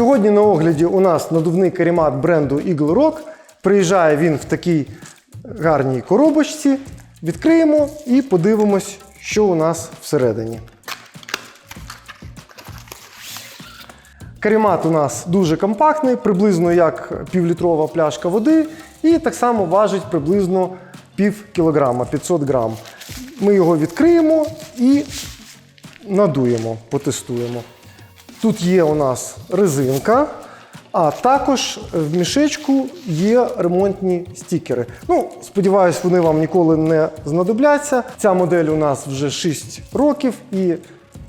Сьогодні на огляді у нас надувний каремат бренду Eagle Rock. Приїжджає він в такій гарній коробочці. Відкриємо і подивимось, що у нас всередині. Каремат у нас дуже компактний, приблизно як півлітрова пляшка води, і так само важить приблизно пів кілограма, 500 грам. Ми його відкриємо і надуємо, потестуємо. Тут є у нас резинка, а також в мішечку є ремонтні стікери. Ну, сподіваюсь, вони вам ніколи не знадобляться. Ця модель у нас вже 6 років і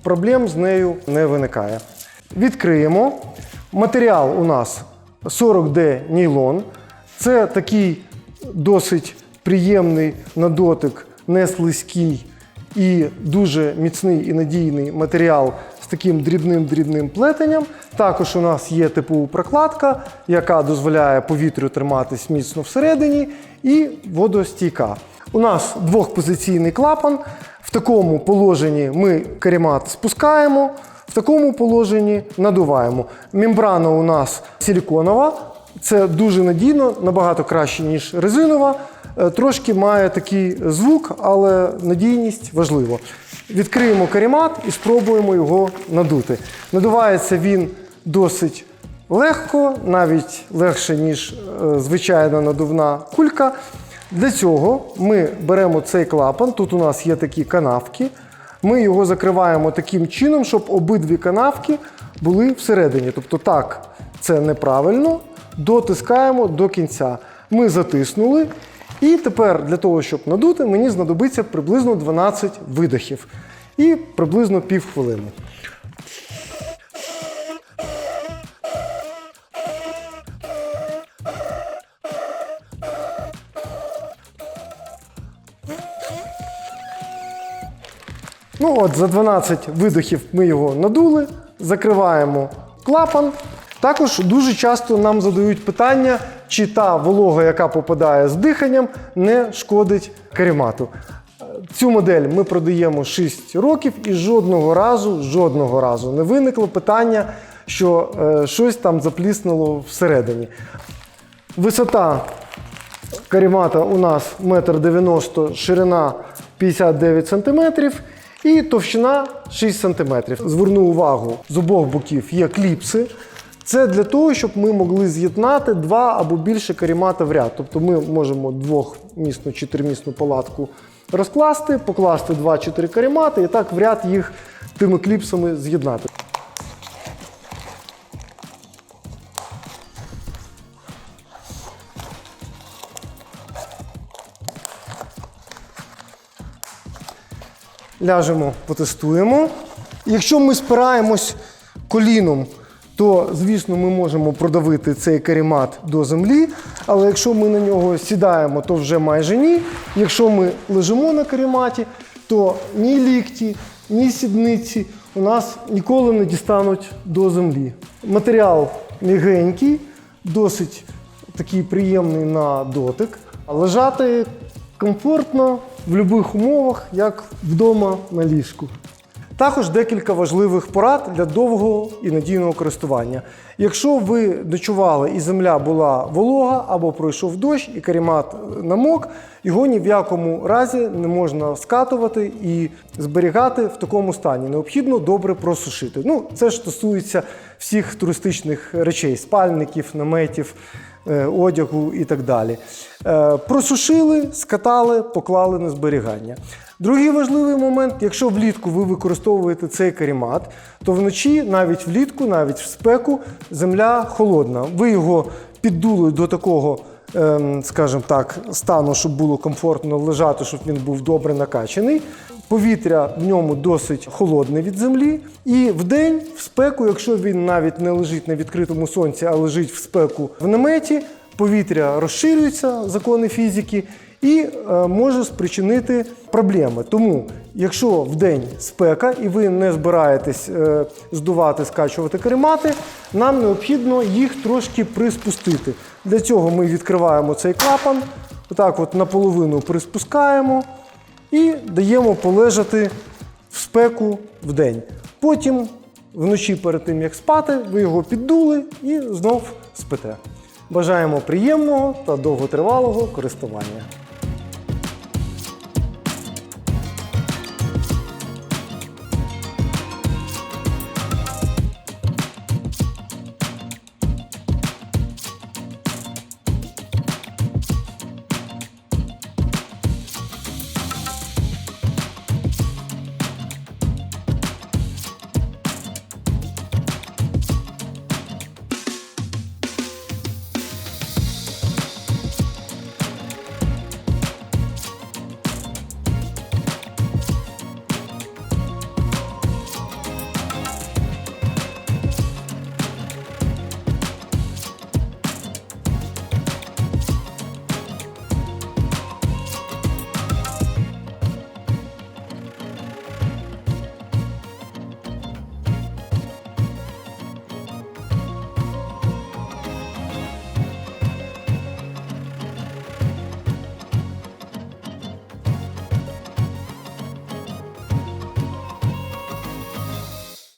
проблем з нею не виникає. Відкриємо. Матеріал у нас 40D нейлон. Це такий досить приємний на дотик, не слизький і дуже міцний і надійний матеріал таким дрібним-дрібним плетенням. Також у нас є типова прокладка, яка дозволяє повітрю триматись міцно всередині, і водостійка. У нас двохпозиційний клапан. В такому положенні ми каремат спускаємо, в такому положенні надуваємо. Мембрана у нас силіконова. Це дуже надійно, набагато краще, ніж резинова. Е, Трошки має такий звук, але надійність важливо. Відкриємо каремат і спробуємо його надути. Надувається він досить легко, навіть легше, ніж е, звичайна надувна кулька. Для цього ми беремо цей клапан. Тут у нас є такі канавки. Ми його закриваємо таким чином, щоб обидві канавки були всередині. Тобто так, це неправильно. Дотискаємо до кінця. Ми затиснули. І тепер для того, щоб надути, мені знадобиться приблизно 12 видохів і приблизно пів хвилини. Ну от, за 12 видохів ми його надули, закриваємо клапан. Також дуже часто нам задають питання, чи та волога, яка попадає з диханням, не шкодить каремату. Цю модель ми продаємо 6 років і жодного разу, жодного разу не виникло питання, що е, щось там запліснуло всередині. Висота каремата у нас 1,90 м, ширина 59 см і товщина 6 см. Зверну увагу, з обох боків є кліпси. Це для того, щоб ми могли з'єднати два або більше каремата в ряд. Тобто ми можемо двохмісну чотиримісну палатку розкласти, покласти 2-4 каремати і так в ряд їх тими кліпсами з'єднати. ляжемо, потестуємо. Якщо ми спираємось коліном, то, звісно, ми можемо продавити цей каремат до землі, але якщо ми на нього сідаємо, то вже майже ні. Якщо ми лежимо на карематі, то ні лікті, ні сідниці у нас ніколи не дістануть до землі. Матеріал м'ягенький, досить такий приємний на дотик. Лежати комфортно в будь-яких умовах, як вдома на ліжку. Також декілька важливих порад для довгого і надійного користування. Якщо ви ночували і земля була волога або пройшов дощ, і каремат намок, його ні в якому разі не можна скатувати і зберігати в такому стані. Необхідно добре просушити. Ну, це ж стосується всіх туристичних речей, спальників, наметів е, одягу і так далі. Е, Просушили, скатали, поклали на зберігання. Другий важливий момент, якщо влітку ви використовуєте цей каремат, то вночі, навіть влітку, навіть в спеку, земля холодна. Ви його піддули до такого, ем, скажімо так, стану, щоб було комфортно лежати, щоб він був добре накачаний. Повітря в ньому досить холодне від землі. І в день, в спеку, якщо він навіть не лежить на відкритому сонці, а лежить в спеку в наметі, повітря розширюється, закони фізики, і е, може спричинити проблеми. Тому, якщо в день спека і ви не збираєтесь е, здувати, скачувати каремати, нам необхідно їх трошки приспустити. Для цього ми відкриваємо цей клапан, отак от наполовину приспускаємо і даємо полежати в спеку в день. Потім вночі перед тим як спати, ви його піддули і знов спите. Бажаємо приємного та довготривалого користування.